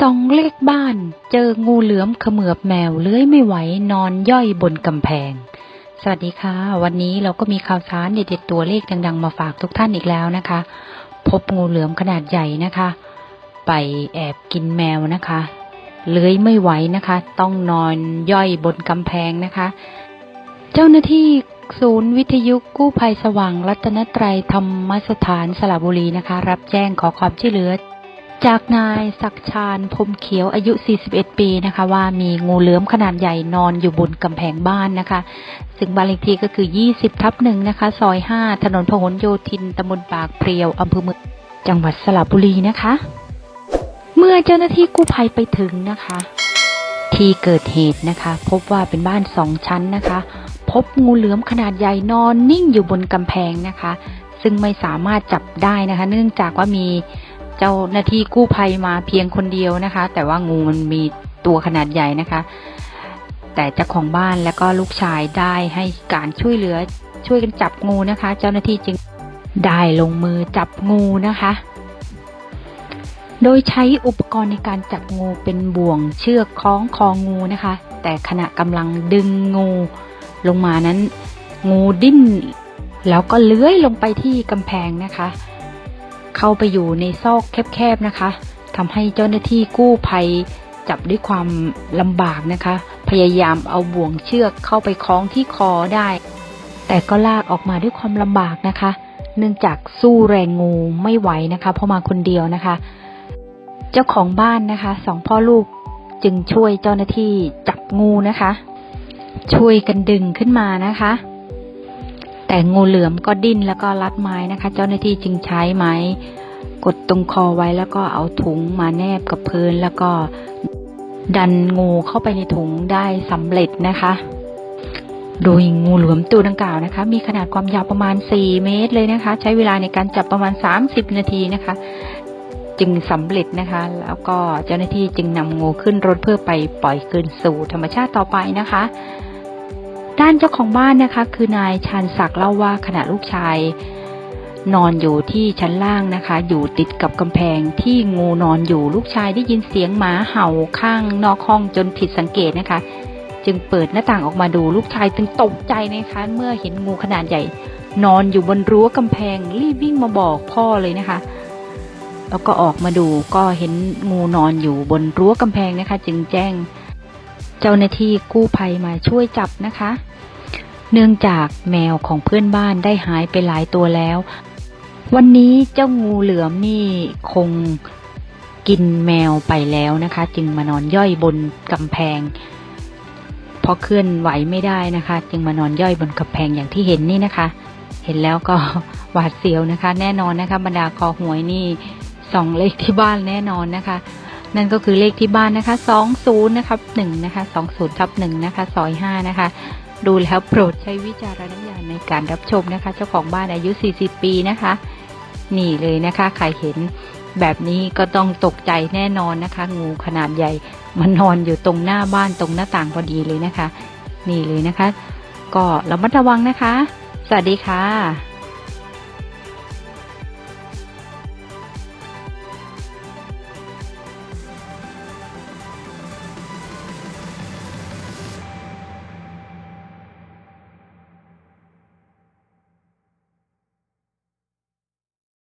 ส่องเลขบ้านเจองูเหลือมเขมือบแมวเลื้อยไม่ไหวนอนย่อยบนกำแพง สวัสดีค่ะ วันนี้เราก็มีข่าวสารเด็ดๆตัวเลขดังๆ มาฝากทุกท่านอีกแล้วนะคะ พบงูเหลือมขนาดใหญ่นะคะ ไปแอบกินแมวนะคะเลื้อยไม่ไหวนะคะ ต้องนอนย่อยบนกำแพงนะคะ เจ้าหน้าที่ศูนย์วิทยุกู้ภัยสว่าง รัตนตรัยธรรมสถานสระบุรีนะคะ รับแจ้งขอความช่วยเหลือ จากนายศักชาญพรมเขียวอายุ 41 ปีนะคะ ว่ามีงูเหลือมขนาดใหญ่นอนอยู่บนกำแพงบ้านนะคะ ซึ่งบ้านเลขที่ก็คือ 20 ทับหนึ่งนะคะ ซอย 5 ถนนพหลโยธินตำบลปากเพรียวอำเภอเมืองจังหวัดสระบุรีนะคะ เมื่อเจ้าหน้าที่กู้ภัยไปถึงนะคะ ที่เกิดเหตุนะคะ พบว่าเป็นบ้านสองชั้นนะคะ พบงูเหลือมขนาดใหญ่นอนนิ่งอยู่บนกำแพงนะคะ ซึ่งไม่สามารถจับได้นะคะ เนื่องจากว่ามี เจ้าหน้าที่กู้ภัยมาเพียงคนเดียวนะคะ แต่ว่างูมันมีตัวขนาดใหญ่นะคะ แต่เจ้าของบ้านและก็ลูกชายได้ให้การช่วยเหลือช่วยกันจับงูนะคะ เจ้าหน้าที่จึงได้ลงมือจับงูนะคะ โดยใช้อุปกรณ์ในการจับงูเป็นบ่วงเชือกคล้องคองูนะคะ แต่ขณะกำลังดึงงูลงมานั้น งูดิ้น แล้วก็เลื้อยลงไปที่กำแพงนะคะ เข้าไปอยู่ในซอกแคบๆนะคะทำให้เจ้าหน้าที่กู้ภัยจับด้วยความลำบากนะคะ พยายามเอาบ่วงเชือกเข้าไปคล้องที่คอได้ แต่ก็ลากออกมาด้วยความลำบากนะคะ เนื่องจากสู้แรงงูไม่ไหวนะคะ เพราะมาคนเดียวนะคะ เจ้าของบ้านนะคะสองพ่อลูกจึงช่วยเจ้าหน้าที่จับงูนะคะ ช่วยกันดึงขึ้นมานะคะ แต่งูเหลือมก็ดิ้นแล้วก็รัดไม้นะคะ เจ้าหน้าที่จึงใช้ไม้กดตรงคอไว้แล้วก็เอาถุงมาแนบกับพื้น แล้วก็ดันงูเข้าไปในถุงได้สำเร็จนะคะ โดยงูเหลือมตัวดังกล่าวนะคะ มีขนาดความยาวประมาณ 4 เมตรเลยนะคะ ใช้เวลาในการจับประมาณ 30 นาทีนะคะ จึงสำเร็จนะคะ แล้วก็เจ้าหน้าที่จึงนำงูขึ้นรถเพื่อไปปล่อยคืนสู่ธรรมชาติต่อไปนะคะ ด้านเจ้าของบ้านนะคะ คือนายชาญศักดิ์เล่าว่าขณะลูกชาย นอนอยู่ที่ชั้นล่างนะคะ อยู่ติดกับกำแพงที่งูนอนอยู่ลูกชายได้ยินเสียงหมาเห่าข้างนอกห้องจนผิดสังเกตนะคะ จึงเปิดหน้าต่างออกมาดูลูกชายจึงตกใจนะคะ เมื่อเห็นงูขนาดใหญ่ นอนอยู่บนรั้วกำแพงรีบวิ่งมาบอกพ่อเลยนะคะแล้วก็ออกมาดูก็เห็นงูนอนอยู่บนรั้วกำแพงนะคะ จึงแจ้ง เจ้าหน้าที่กู้ภัยมาช่วยจับนะคะ เนื่องจากแมวของเพื่อนบ้านได้หายไปหลายตัวแล้ว วันนี้เจ้างูเหลือมนี่คงกินแมวไปแล้วนะคะ จึงมานอนย่อยบนกำแพงพอเคลื่อนไหวไม่ได้นะคะ จึงมานอนย่อยบนกำแพงอย่างที่เห็นนี่นะคะ เห็นแล้วก็หวาดเสียวนะคะ แน่นอนนะคะ บรรดาคอหวยนี่สองเลขที่บ้านแน่นอนนะคะ นั่นก็คือเลขที่บ้านนะคะสองศูนย์นะคะหนึ่งนะคะสองศูนย์ทับหนึ่งนะคะซอยห้านะคะ ดูแล้วโปรดใช้วิจารณญาณในการรับชมนะคะ เจ้าของบ้านอายุ 40 ปีนะคะ นี่เลยนะคะ ใครเห็นแบบนี้ก็ต้องตกใจแน่นอนนะคะ งูขนาดใหญ่มันนอนอยู่ตรงหน้าบ้านตรงหน้าต่างพอดีเลยนะคะ นี่เลยนะคะ ก็ระมัดระวังนะคะ สวัสดีค่ะ